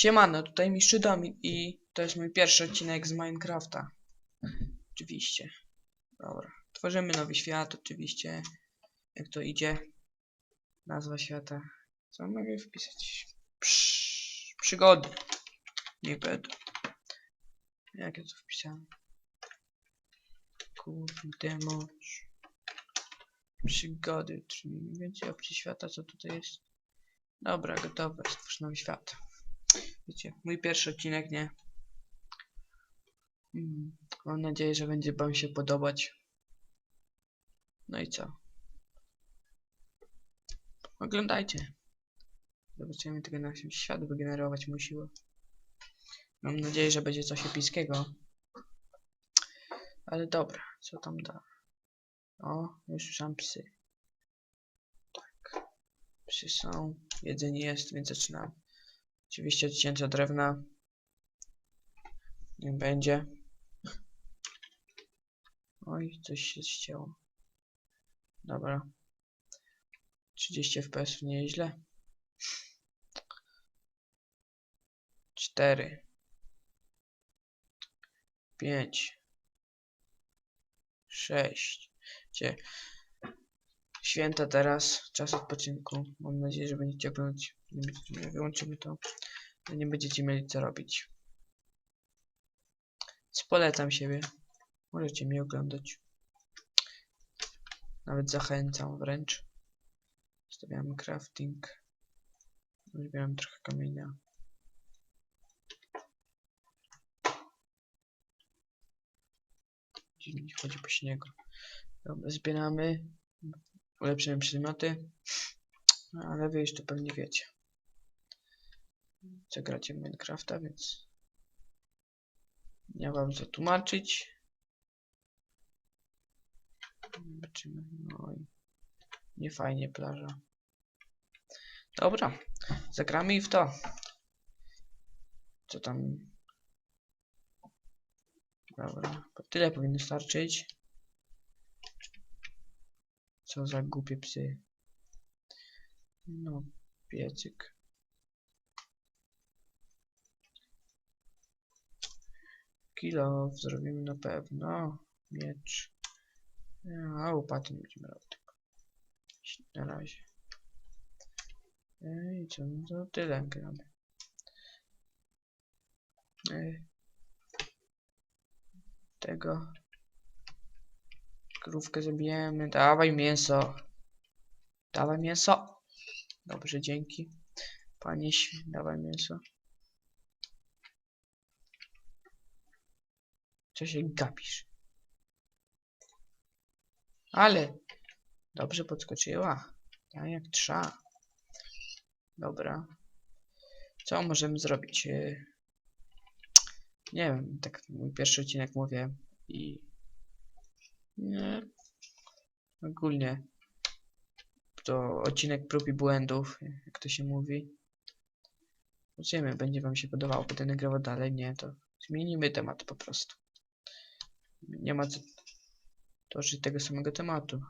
Siemano, tutaj Mistrz Domin i to jest mój pierwszy odcinek z Minecrafta. Oczywiście. Dobra. Tworzymy nowy świat, oczywiście. Jak to idzie? Nazwa świata. Co mogę wpisać? Psz, przygody. Niech będą. Jak ja to wpisałem? Kurde mocz. Przygody, czyli więcej opcji świata, co tutaj jest. Dobra, gotowe. Stwórz nowy świat. Wiecie, mój pierwszy odcinek, nie? Mm, mam nadzieję, że będzie wam się podobać. No i co? Oglądajcie. Zobaczymy tego na czym świat wygenerować musiło. Mam nadzieję, że będzie coś epickiego. Ale dobra, co tam da? O, już słyszałem psy. Tak. Psy są, jedzenie jest, więc zaczynam. Oczywiście odcięcia drewna. Nie będzie. Oj, coś się ścięło. Dobra. 30 fps nieźle. 4 5 6 Cie. Święta teraz, czas odpoczynku. Mam nadzieję, że będziecie oglądać. Jak wyłączymy to, to nie będziecie mieli co robić. Polecam siebie. Możecie mnie oglądać. Nawet zachęcam wręcz. Stawiamy crafting. Zbieram trochę kamienia. Chodzi po śniegu. Dobra, zbieramy. Ulepszymy przedmioty. No, ale wy już to pewnie wiecie. Co gracie w Minecrafta, więc nie wam co tłumaczyć. Zobaczymy. I nie fajnie plaża. Dobra, zagramy i w to. Co tam? Dobra, tyle powinno starczyć. Co za głupie psy. No, piecyk. Kilo zrobimy na pewno. Miecz. A łopaty nie będziemy robić. Na razie. Ej, co? No to tyle gramy. Tego. Krówkę zabijemy. Dawaj mięso. Dawaj mięso. Dobrze, dzięki. Panie, dawaj mięso. Co się gapisz? Ale dobrze podskoczyła. Tak jak trzeba. Dobra. Co możemy zrobić? Nie wiem, tak mój pierwszy odcinek mówię i nie. Ogólnie to odcinek prób i błędów, jak to się mówi. Zobaczymy, będzie wam się podobało, będę nagrywał dalej, nie, to zmienimy temat po prostu. Nie ma co toczyć tego samego tematu.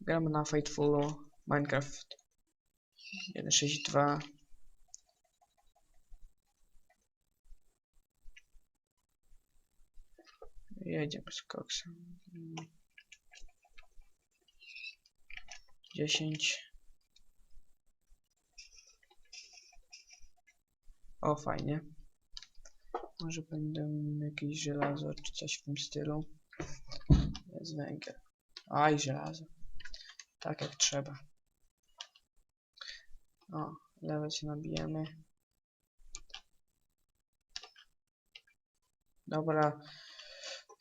Gramy na Fightfulu Minecraft 1.6.2 Jedziemy z koksem. 10 O, fajnie. Może będę jakieś żelazo czy coś w tym stylu. Jest węgiel. Aj, żelazo. Tak jak trzeba. O, level się nabijemy. Dobra.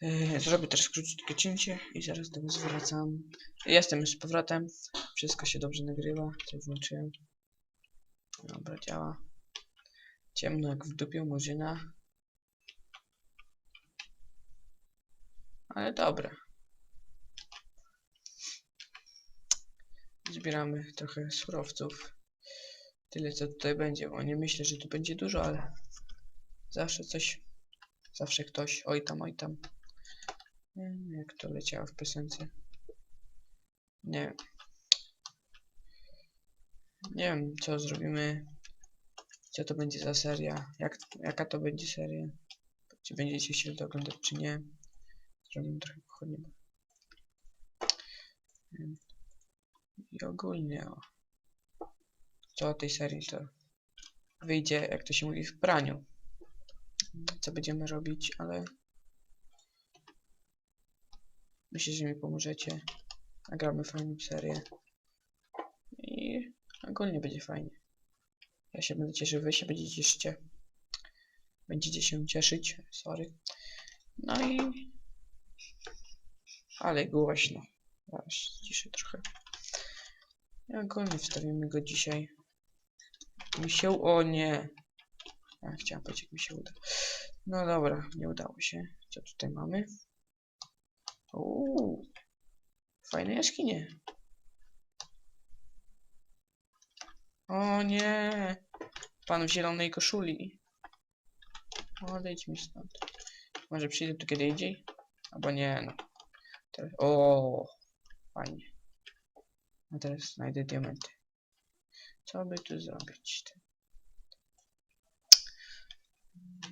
Yy, zrobię też króciutkie cięcie i zaraz do was wracam. Jestem już z powrotem. Wszystko się dobrze nagrywa. Co włączyłem. Dobra, działa. Ciemno jak w dupie murzyna. Ale dobra. Zbieramy trochę surowców. Tyle co tutaj będzie, bo nie myślę, że tu będzie dużo, ale zawsze coś, zawsze ktoś, oj tam, oj tam. Jak to leciało w piosence. Nie. Nie wiem, co zrobimy. Co to będzie za seria? Jak, jaka to będzie seria? Czy będziecie chcieli to oglądać, czy nie? Zrobimy trochę pochodnie. I ogólnie o. Co o tej serii to wyjdzie, jak to się mówi, w praniu. Co będziemy robić, ale myślę, że mi pomożecie. Nagramy fajną serię. I ogólnie będzie fajnie. Ja się będę cieszył, wy się będziecie cieszycie. Będziecie się cieszyć, sorry. No i... Ale głośno. Zaraz ciszę trochę. I ogólnie wstawimy go dzisiaj. Mi się... O nie! Ja chciałam powiedzieć, jak mi się uda. No dobra, nie udało się. Co tutaj mamy? Uuu, fajne jaskinie. O nie! Pan w zielonej koszuli. Odejdź mi stąd. Może przyjdę tu kiedy indziej? Albo nie, no. Teraz... O, fajnie. A teraz znajdę diamenty. Co by tu zrobić?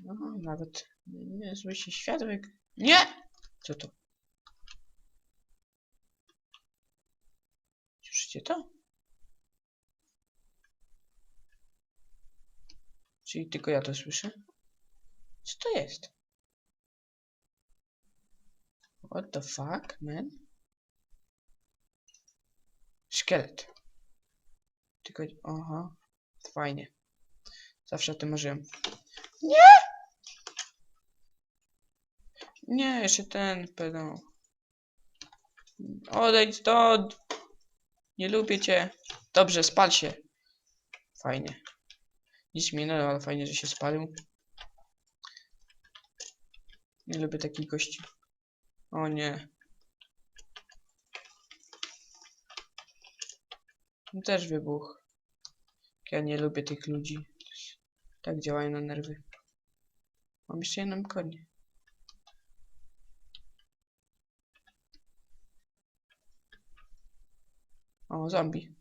No, nawet nie zły się świadek. Nie! Co to? Słyszycie to? Czyli tylko ja to słyszę? Co to jest? What the fuck, man? Szkielet. Tylko... Aha. Fajnie. Zawsze o tym marzyłem. Nie! Nie, jeszcze ten pedał. Odejdź stąd! Nie lubię cię. Dobrze, spal się. Fajnie. Nic mi ale fajnie, że się spalił. Nie lubię takich gości. O nie. Też wybuch. Ja nie lubię tych ludzi. Tak działają na nerwy. Mam jeszcze jedną konię. O, zombie.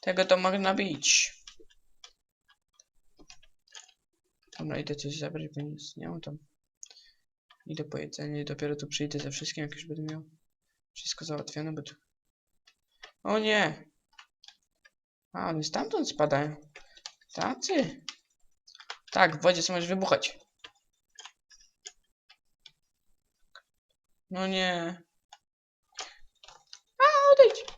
Tego to można bić. Dobra, idę coś zabrać, bo nic nie mam tam. Idę po jedzenie i dopiero tu przyjdę ze wszystkim, jak już będę miał wszystko załatwione, bo tu... O nie! A, one stamtąd spadają. Tacy? Tak, w wodzie co możesz wybuchać. No nie. A, odejdź!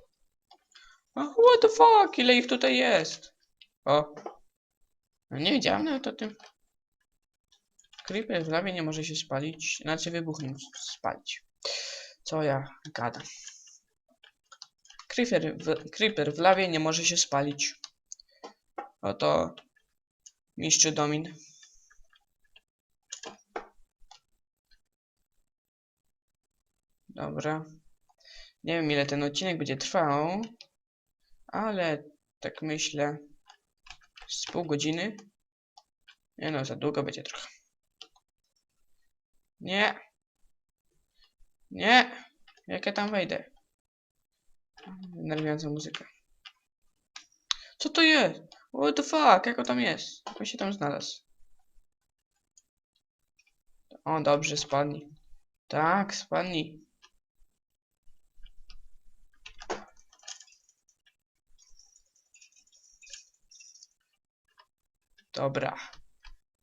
A, what the fuck? Ile ich tutaj jest? O. No nie wiedziałem nawet o tym. Creeper w lawie nie może się spalić. Znaczy wybuchnąć, spalić. Co ja gadam. Creeper w, creeper w lawie nie może się spalić. Oto mistrz Domin. Dobra. Nie wiem ile ten odcinek będzie trwał, ale tak myślę z pół godziny. Nie no, za długo będzie trochę. Nie. Nie. Jak ja tam wejdę? Denerwująca muzyka. Co to jest? What the fuck? Jak on tam jest? Jak się tam znalazł? O, dobrze, spadnij. Tak, spadnij. Dobra.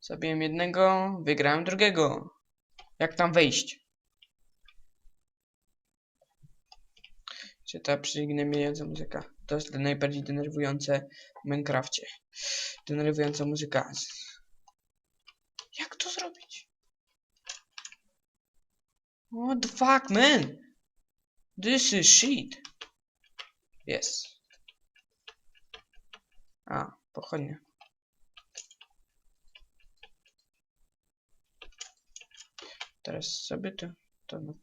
Zabiłem jednego, wygrałem drugiego. Jak tam wejść? Czy ta przygnębiająca muzyka? To jest najbardziej denerwujące w Minecrafcie. Denerwująca muzyka. Jak to zrobić? What the fuck, man? This is shit. Yes. A, pochodnie. Teraz sobie to... to no.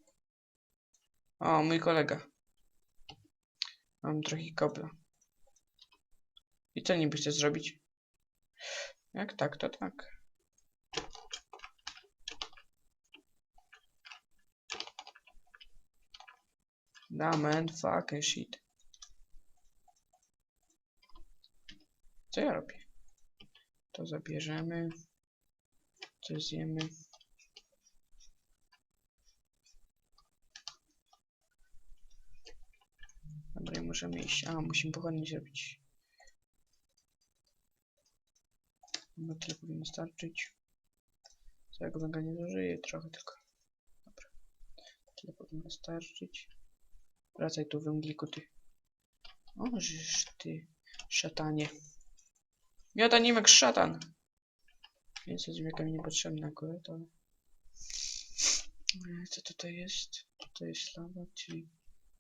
O, mój kolega. Mam trochę kopla. I co niby chcę zrobić? Jak tak, to tak. Da man, fucking shit. Co ja robię? To zabierzemy. Co zjemy? Dobra, i możemy iść. A, musimy pochodnie zrobić. No tyle powinno starczyć. Całego węgla nie zużyję, trochę tylko. Dobra. Tyle powinno starczyć. Wracaj tu węgliku, ty. O, żeż ty, szatanie. Miota nim jak szatan. Więc jest wiekami niepotrzebne akurat, ale... Co tutaj jest? Tutaj jest lawa, czyli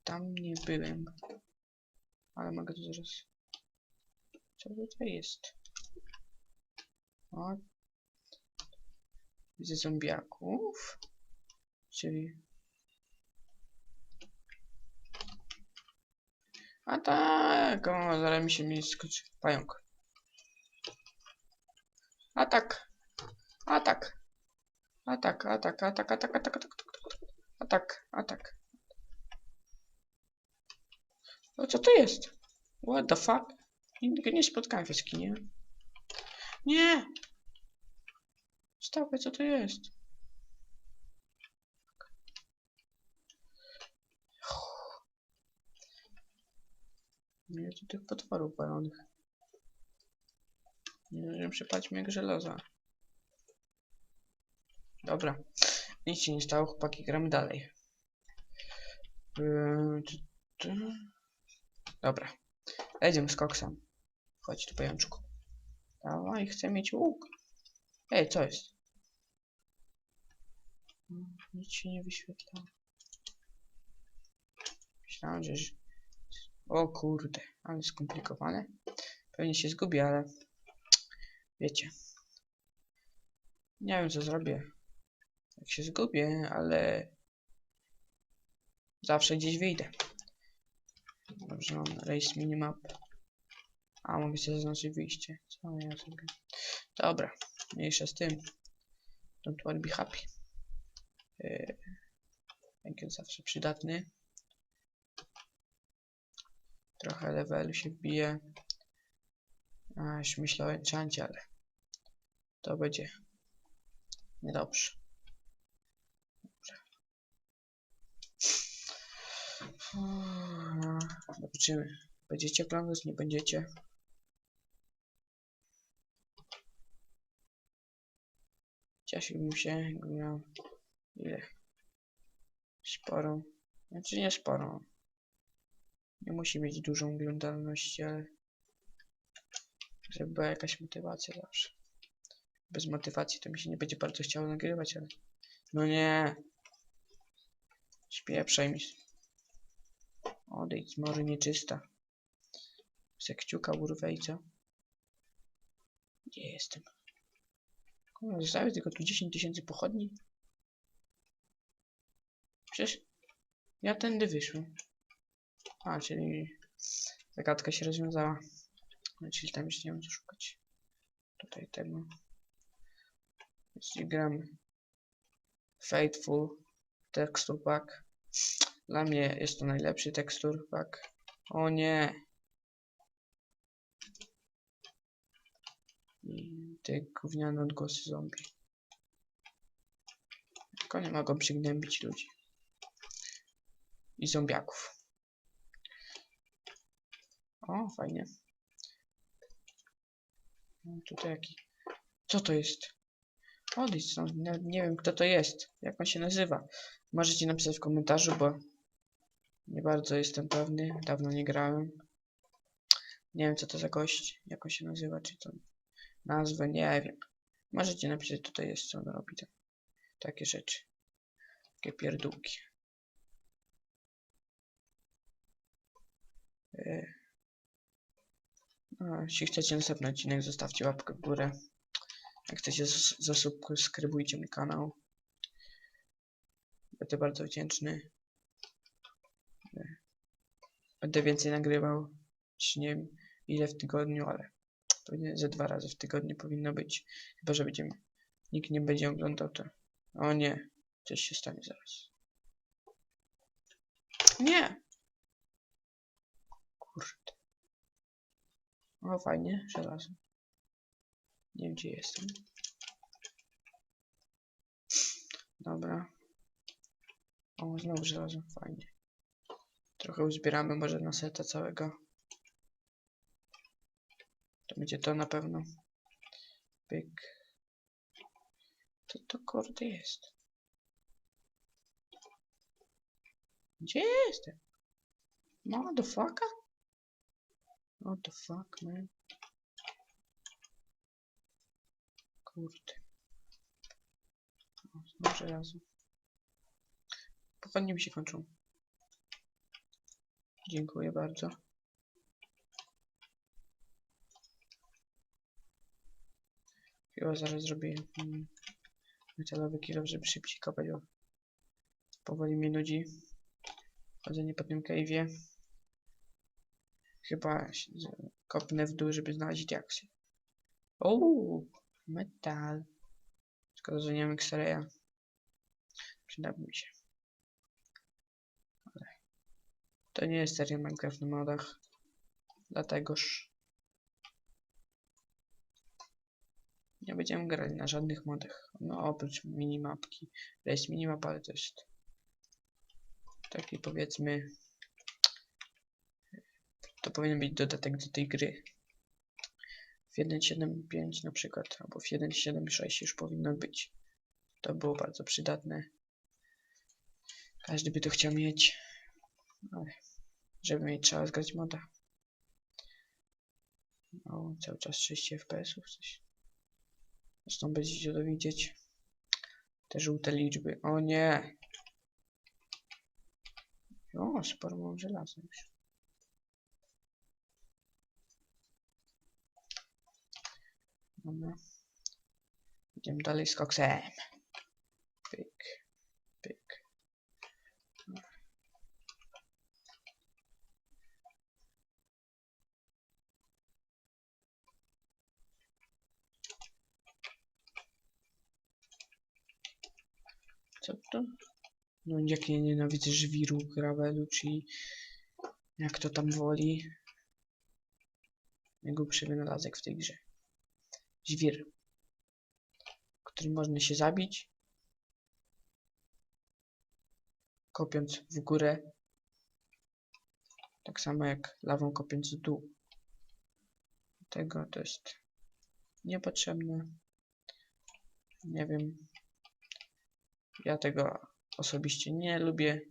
tam nie byłem. Ale mogę tu zaraz... Co tutaj jest? O. Widzę zombiaków. Czyli... A tak, o, zaraz mi się mi skoczy. Pająk. Atak. Atak. Atak, atak, atak, atak, atak, atak, atak, atak, atak. O, co to jest? What the fuck? Nigdy nie spotkałem w jaskinie. Nie! Stawaj, co to jest? Nie, tu tych potworów balonych. Nie wiem, przypać mnie jak żelaza. Dobra. Nic się nie stało, chłopaki, gramy dalej. Yy. Dobra. Jedziemy z koksem. Chodź tu, pajączku. Dawaj, chcę mieć łuk. Ej, co jest? Nic się nie wyświetla. Myślałem, że... O kurde, ale skomplikowane. Pewnie się zgubię, ale... Wiecie. Nie wiem, co zrobię. Jak się zgubię, ale... Zawsze gdzieś wyjdę. Dobrze, mam race minimap. A, mogę sobie zaznaczyć wyjście. Co ja zrobię? Dobra, mniejsza z tym. Don't worry, be happy. Yy, węgiel zawsze przydatny. Trochę levelu się wbije. A, już myślę o ale to będzie niedobrze. Dobrze. Zobaczymy. Będziecie oglądać, nie będziecie. Cieszyłbym się, jakbym miał ile? Sporo. Znaczy nie sporo. Nie musi mieć dużą oglądalności, ale żeby była jakaś motywacja zawsze. Bez motywacji to mi się nie będzie bardzo chciało nagrywać, ale... No nie! Śpieprzaj mi. Odejdź, może nieczysta. Se kciuka urwę i co? Gdzie jestem? Kurwa, zostawię tylko tu 10 tysięcy pochodni? Przecież ja tędy wyszłem. A, czyli zagadka się rozwiązała. No, czyli tam już nie mam co szukać. Tutaj tego. Jeśli gram Faithful Texture Pack. Dla mnie jest to najlepszy tekstur pack. O nie! I te gówniane odgłosy zombie. Tylko nie mogą przygnębić ludzi. I zombiaków. O, fajnie. No, tutaj jaki... Co to jest? Odejdź stąd, nie, nie wiem kto to jest. Jak on się nazywa. Możecie napisać w komentarzu, bo nie bardzo jestem pewny. Dawno nie grałem. Nie wiem co to za gość. Jak on się nazywa, czy to nazwę, nie wiem. Możecie napisać tutaj jest co on robi. Tam. Takie rzeczy. Takie pierdółki. No, jeśli chcecie następny odcinek, zostawcie łapkę w górę. Jak chcecie, zas- zasubskrybujcie mój kanał. Będę bardzo wdzięczny. Będę więcej nagrywał. Czy nie wiem ile w tygodniu, ale pewnie ze dwa razy w tygodniu powinno być. Chyba, że będzie, nikt nie będzie oglądał to. O nie, coś się stanie zaraz. Nie! Kurde. O, fajnie, żelazo. Nie wiem, gdzie jestem. Dobra. O, znowu żelazo, fajnie. Trochę uzbieramy może na seta całego. To będzie to na pewno. Pyk. Co to kurde jest? Gdzie jestem? Motherfucker? What the fuck, man? Kurde. O, znowu żelazo. Pochodnie mi się kończą. Dziękuję bardzo. Chyba zaraz zrobię mm, metalowy kilo, żeby szybciej kopać, bo powoli mnie nudzi. Chodzenie po tym cave'ie. Chyba kopnę w dół, żeby znaleźć diaksy. Ooo, metal. Szkoda, że nie mam. Przydałby mi się. Ale to nie jest seria Minecraft na modach. Dlategoż nie będziemy grali na żadnych modach. No oprócz minimapki. To jest minimapa, ale to jest taki powiedzmy to powinien być dodatek do tej gry. W 1.7.5 na przykład, albo w 1.7.6 już powinno być. To było bardzo przydatne. Każdy by to chciał mieć. Ale żeby mieć trzeba zgrać moda. O, cały czas 30 FPS-ów coś. Zresztą będziecie to widzieć. Te żółte liczby. O nie! O, sporo mam żelaza już. Dobra. Idziemy dalej z koksem. Pyk. Co to? No jak nie nienawidzę żwiru, gravelu, czyli jak to tam woli. Najgłupszy wynalazek w tej grze. Żwir, którym można się zabić, kopiąc w górę, tak samo jak lawą kopiąc w dół. Tego to jest niepotrzebne. Nie wiem. Ja tego osobiście nie lubię.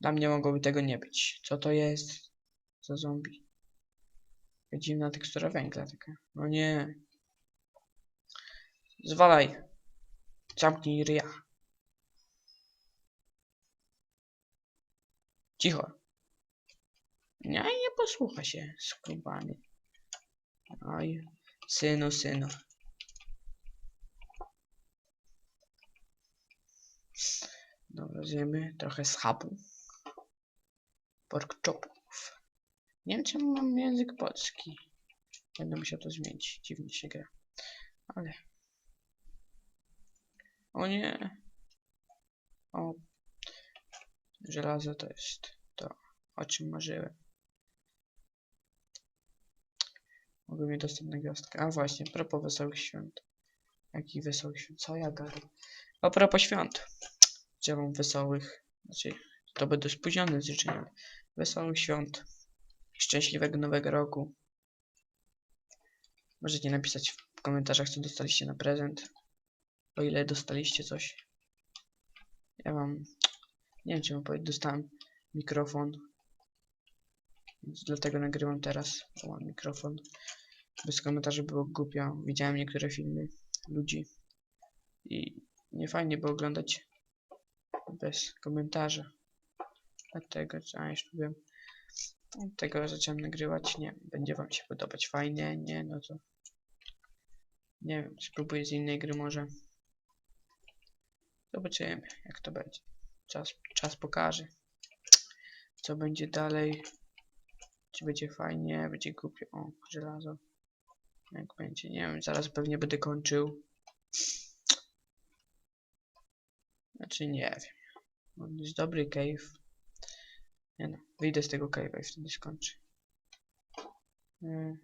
Dla mnie mogłoby tego nie być. Co to jest za zombie? Dziwna tekstura węgla taka. No nie. Zwalaj. Zamknij ryja. Cicho. Nie, nie posłucha się, skubany. Oj, synu, synu. Dobra, zjemy trochę schabu. Pork chopów. Nie wiem, czemu mam język polski. Będę musiał to zmienić. Dziwnie się gra. Ale... O nie. O. Żelazo to jest to, o czym marzyłem. Mogę mieć dostęp na gwiazdkę. A właśnie, propos wesołych świąt. Jakich wesołych świąt? Co ja gadam? A propos świąt. Życzę wam wesołych, znaczy to będę spóźniony z życzeniami. Wesołych świąt. Szczęśliwego nowego roku. Możecie napisać w komentarzach, co dostaliście na prezent. O ile dostaliście coś. Ja wam... Nie wiem, czy mam powiedzieć. Dostałem mikrofon. Więc dlatego nagrywam teraz. O, mam mikrofon. Bez komentarzy było głupio. Widziałem niektóre filmy ludzi. I nie fajnie było oglądać bez komentarza. Dlatego, a już wiem. Dlatego zacząłem nagrywać. Nie, będzie wam się podobać fajnie. Nie, no to. Nie wiem, spróbuję z innej gry może. Zobaczymy, jak to będzie. Czas, czas pokaże. Co będzie dalej. Czy będzie fajnie, będzie głupio. O, żelazo. Jak będzie, nie wiem, zaraz pewnie będę kończył. Znaczy nie wiem. On jest dobry cave. Nie no, wyjdę z tego cave'a i wtedy skończę. Yy,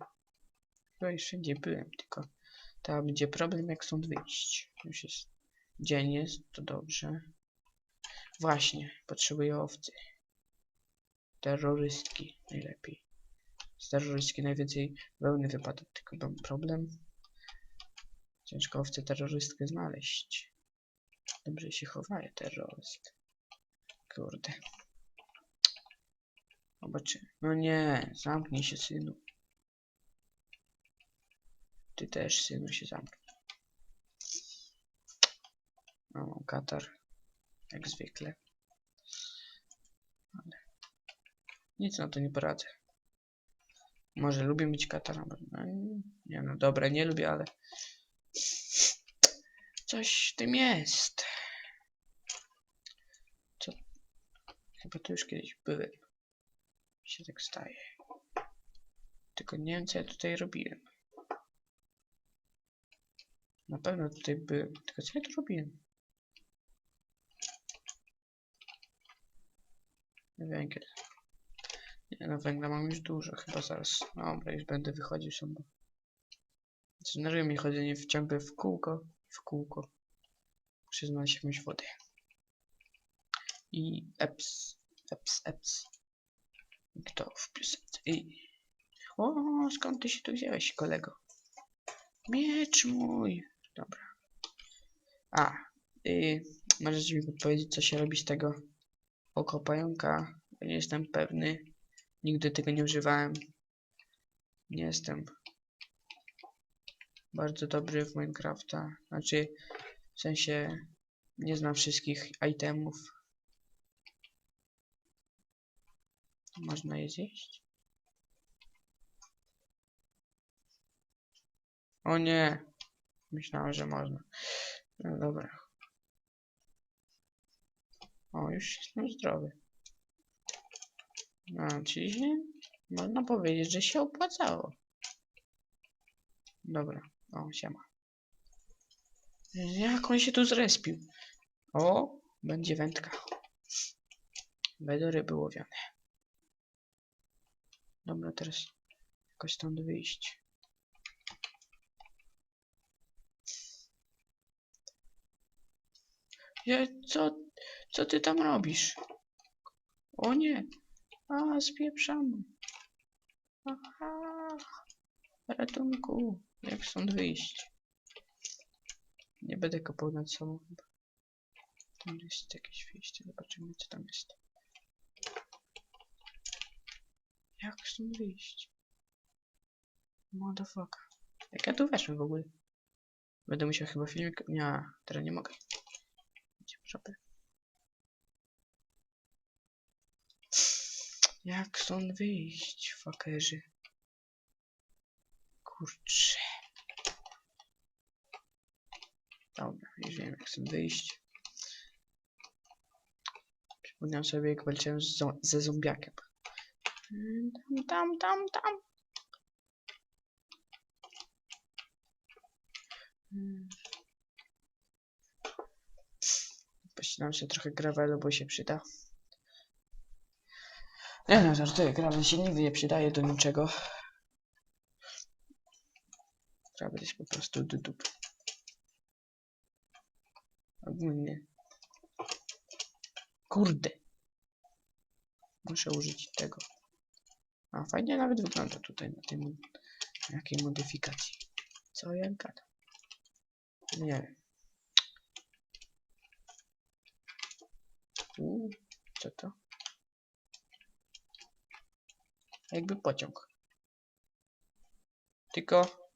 Chyba już wszędzie byłem, tylko tam będzie problem jak stąd wyjść. Już jest dzień jest, to dobrze. Właśnie, potrzebuję owcy. Terrorystki najlepiej. Z terrorystki najwięcej wełny wypada, tylko mam problem. Ciężko owce terrorystkę znaleźć. Dobrze się chowaje terroryst. Kurde. Zobaczymy. No nie, zamknij się synu. Ty też synu się zamknij. No, mam katar. Jak zwykle. Ale nic na to nie poradzę. Może lubię mieć katar, a może- no, nie no dobra, nie lubię, ale coś w tym jest. Co? Chyba tu już kiedyś byłem. Mi się tak staje. Tylko nie wiem co ja tutaj robiłem. Na pewno tutaj byłem. Tylko co ja tu robiłem? Węgiel. Nie no, węgla mam już dużo, chyba zaraz. Dobra, już będę wychodził sam. bo Denerwuje mnie chodzenie w ciągle w kółko, w kółko. Muszę jakąś wodę. I eps, eps, eps. Kto w piosence? I... O, skąd ty się tu wziąłeś, kolego? Miecz mój. Dobra. A, y, możecie mi podpowiedzieć, co się robi z tego oko pająka? Ja nie jestem pewny. Nigdy tego nie używałem. Nie jestem bardzo dobry w Minecrafta. Znaczy, w sensie, nie znam wszystkich itemów. Można je zjeść? O nie! Myślałem, że można. No dobra. O, już jestem zdrowy. No, czyli można powiedzieć, że się opłacało. Dobra. O, siema. Jak on się tu zrespił? O, będzie wędka. Będą ryby łowione. Dobra, teraz jakoś stąd wyjść. Ja, co, co ty tam robisz? O nie. A, spieprzamy. Aha. Ratunku. Jak stąd wyjść? Nie będę kopał nad sobą chyba. Tam jest jakieś wyjście. Zobaczymy co tam jest. Jak stąd wyjść? Motherfucker. Jak ja tu weszłem w ogóle? Będę musiał chyba filmik... Nie, teraz nie mogę. Idzie w żabę. Jak stąd wyjść, fakerzy? Kurczę. Dobra, już wiem jak stąd wyjść. Przypomniałem sobie jak walczyłem z zo- ze zombiakiem. Tam, tam, tam, tam. Pościnam się trochę gravelu, bo się przyda. Nie no, żartuję, gravel się nigdy nie przydaje do niczego. Gravel jest po prostu do dupy. Ogólnie. Kurde. Muszę użyć tego. A, fajnie nawet wygląda tutaj na tym, jakiej modyfikacji. Co ja gadam? Nie wiem. Co to? Jakby pociąg. Tylko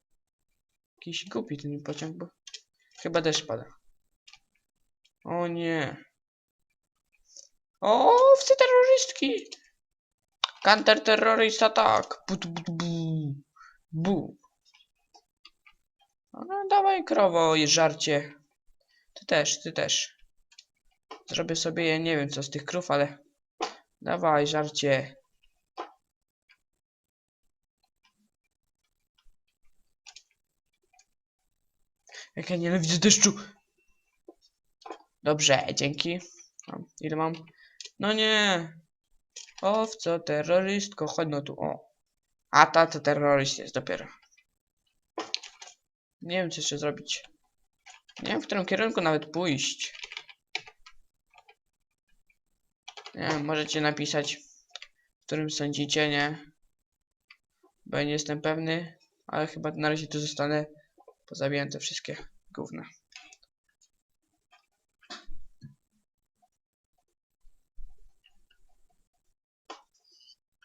jakiś głupi ten pociąg, bo chyba deszcz pada. O nie. O, wcy terrorystki! Counter terrorysta tak. Bu, bu, bu, bu. No, dawaj krowo żarcie. Ty też, ty też. Zrobię sobie, nie wiem co z tych krów, ale... Dawaj, żarcie. Jak ja nienawidzę deszczu. Dobrze, dzięki. O, ile mam? No nie. Owco, terrorystko, chodź no tu, o. A ta to terroryst jest dopiero. Nie wiem, co jeszcze zrobić. Nie wiem, w którym kierunku nawet pójść. Nie wiem, możecie napisać, w którym sądzicie, nie? Bo ja nie jestem pewny, ale chyba na razie tu zostanę. Pozabijam te wszystkie gówna.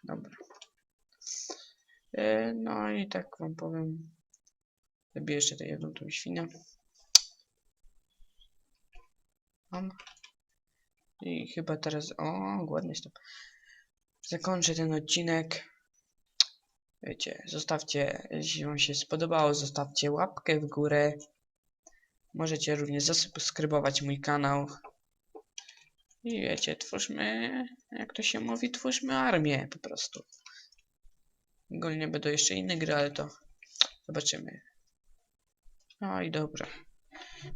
Dobra. E, no i tak wam powiem. Zabiję jeszcze tę jedną tą świnię. Mam. I chyba teraz... O, głodny jestem. Zakończę ten odcinek. Wiecie, zostawcie, jeśli wam się spodobało, zostawcie łapkę w górę. Możecie również zasubskrybować mój kanał. I wiecie, twórzmy, jak to się mówi, twórzmy armię po prostu. Ogólnie będą jeszcze inne gry, ale to zobaczymy. No i dobra.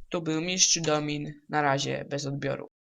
Tu był mistrz Domin. Na razie, bez odbioru.